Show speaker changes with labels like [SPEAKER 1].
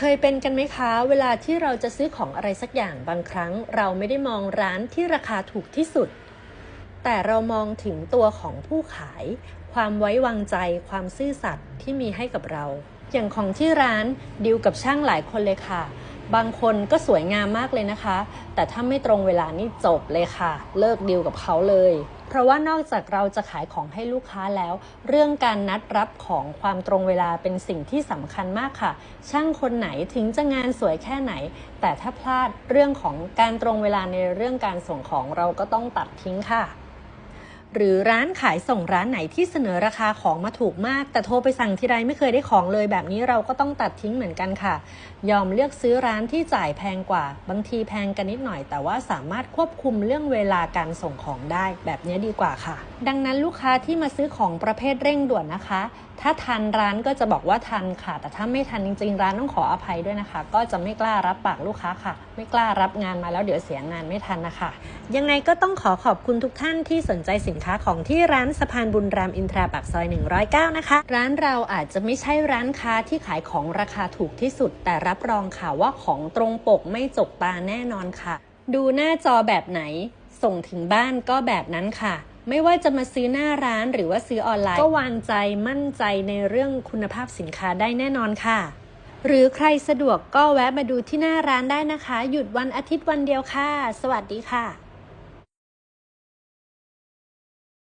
[SPEAKER 1] เคยเป็นกันไหมคะ เวลาที่เราจะซื้อของอะไรสักอย่างบางครั้ง เราไม่ได้มองร้านที่ราคาถูกที่สุด แต่เรามองถึงตัวของผู้ขาย ความไว้วางใจ ความซื่อสัตย์ที่มีให้กับเรา อย่างของที่ร้านดิวกับช่างหลายคนเลยค่ะ บางคนก็สวยงามมากเลยนะคะ แต่ถ้าไม่ตรงเวลานี่จบเลยค่ะ เลิกดิวกับเขาเลย เพราะว่านอกจากเราจะขายของให้ลูกค้าแล้ว เรื่องการนัดรับของความตรงเวลาเป็นสิ่งที่สำคัญมากค่ะ ช่างคนไหนถึงจะงานสวยแค่ไหน แต่ถ้าพลาดเรื่องของการตรงเวลาในเรื่องการส่งของเราก็ต้องตัดทิ้งค่ะ หรือร้านขายส่งร้านไหนที่เสนอราคาของมาถูกมาก แต่โทรไปสั่งทีไรไม่เคยได้ของเลยแบบนี้เราก็ต้องตัดทิ้งเหมือนกันค่ะ ยอมเลือกซื้อร้านที่จ่ายแพงกว่า บางทีแพงกันนิดหน่อย แต่ว่าสามารถควบคุมเรื่องเวลาการส่งของได้ แบบนี้ดีกว่าค่ะ ดังนั้นลูกค้าที่มาซื้อของประเภทเร่งด่วนนะคะ ถ้าทันร้านก็จะบอกว่าทันค่ะ แต่ถ้าไม่ทันจริงๆร้านต้องขออภัยด้วยนะคะ ก็จะไม่กล้ารับปากลูกค้าค่ะ ไม่กล้ารับงานมาแล้วเดี๋ยวเสียงานไม่ทันนะคะ ยังไงก็ต้องขอขอบคุณทุกท่านที่สนใจสินค้าของที่ร้านสะพานบุญรามอินทราปากซอย 109 นะคะ ร้านเราอาจจะไม่ใช่ร้านค้าที่ขายของราคาถูกที่สุด แต่รับรองค่ะว่าของตรงปกไม่จกตาแน่นอนค่ะ ดูหน้าจอแบบไหน ส่งถึงบ้านก็แบบนั้นค่ะ ไม่ว่าจะมาซื้อหน้าร้านหรือว่าซื้อออนไลน์ ก็วางใจมั่นใจในเรื่องคุณภาพสินค้าได้แน่นอนค่ะหรือใครสะดวกก็แวะมาดูที่หน้าร้านได้นะคะ หยุดวันอาทิตย์วันเดียวค่ะ สวัสดีค่ะ